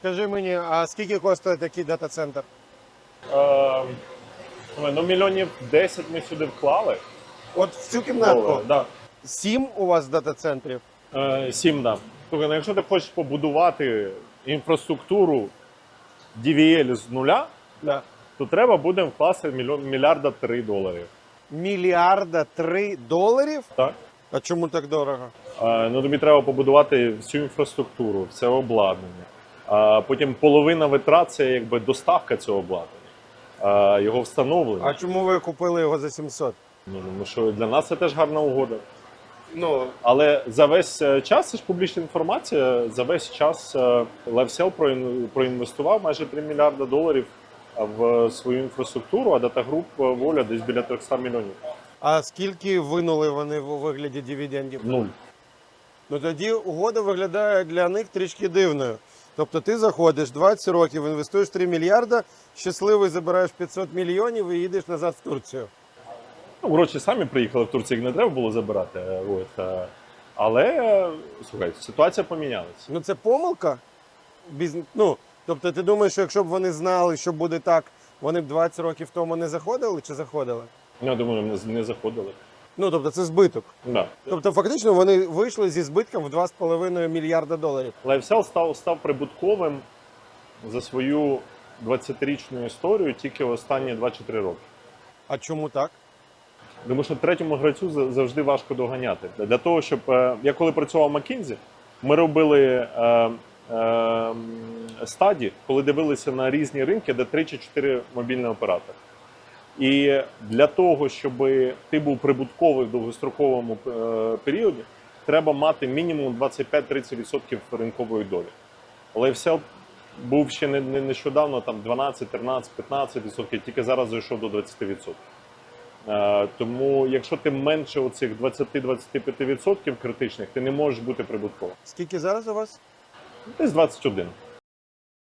Скажи мені, а скільки коштує такий дата-центр? Е, ну, мільйонів 10 ми сюди вклали. От в цю кімнатку Да. сім у вас дата-центрів. Е, Сім, да. Тобто, ну, якщо ти хочеш побудувати інфраструктуру DVL з нуля, Да. то треба буде вкласти мільйон, мільярда три доларів. Мільярда три доларів? Так? А чому так дорого? Е, Ну, тобі треба побудувати всю інфраструктуру, все обладнання. Потім половина витрат це якби доставка цього обладнання, його встановлення. А чому ви купили його за 700? Ну, тому що для нас це теж гарна угода. Ну, Але за весь е, час, це ж публічна інформація, за весь час е, проін- проінвестував майже 3 мільярда доларів в свою інфраструктуру, а Data Group е, воля десь біля 300 мільйонів. а скільки винули вони у вигляді дивідендів? Нуль. Ну тоді угода виглядає для них трішки дивною. Тобто ти заходиш 20 років, інвестуєш 3 мільярда, щасливий забираєш 500 мільйонів і їдеш назад в Турцію. Ну, гроші самі приїхали в Турцію, їх не треба було забирати. е, От. е, Але слухай, ситуація помінялася. Ну це помилка. Біз... Ну, тобто ти думаєш, що якщо б вони знали, що буде так, вони б 20 років тому не заходили чи заходили? Ну, Я думаю, не заходили. Ну тобто це збиток. Да. Тобто, фактично вони вийшли зі збитком в 2,5 мільярда доларів. LiveSell став, став прибутковим за свою 20-річну історію тільки останні 2 чи 3 роки. А чому так? Тому що третьому гравцю завжди важко доганяти. Для того, щоб е, я коли працював в McKinsey, ми робили е, е, стаді, коли дивилися на різні ринки, де 3 чи 4 мобільні оператори. І для того, щоб ти був прибутковий в довгостроковому е, періоді, треба мати мінімум 25-30% ринкової долі. LiveSell був ще не, не нещодавно там 12, 13, 15%, тільки зараз зайшов до 20%. Е, Тому, якщо ти менше оцих 20-25% критичних, ти не можеш бути прибутковим. Скільки зараз у вас? Десь 21.